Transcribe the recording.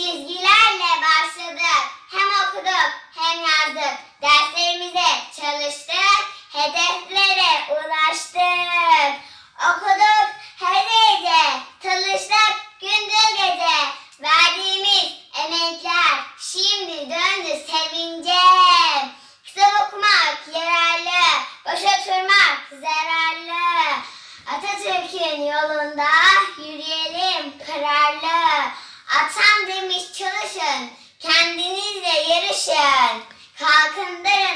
Çizgilerle başladık. Hem okuduk hem yazdık. Derslerimize çalıştık. Hedeflere ulaştık. Okuduk her gece. Çalıştık gündüz gece. Verdiğimiz emekler şimdi döndü sevince. Kitap okumak yararlı. Boş oturmak zararlı. Atatürk'ün yolunda yürüyelim. Çalışın, kendinizle yarışın. Kalkındırın.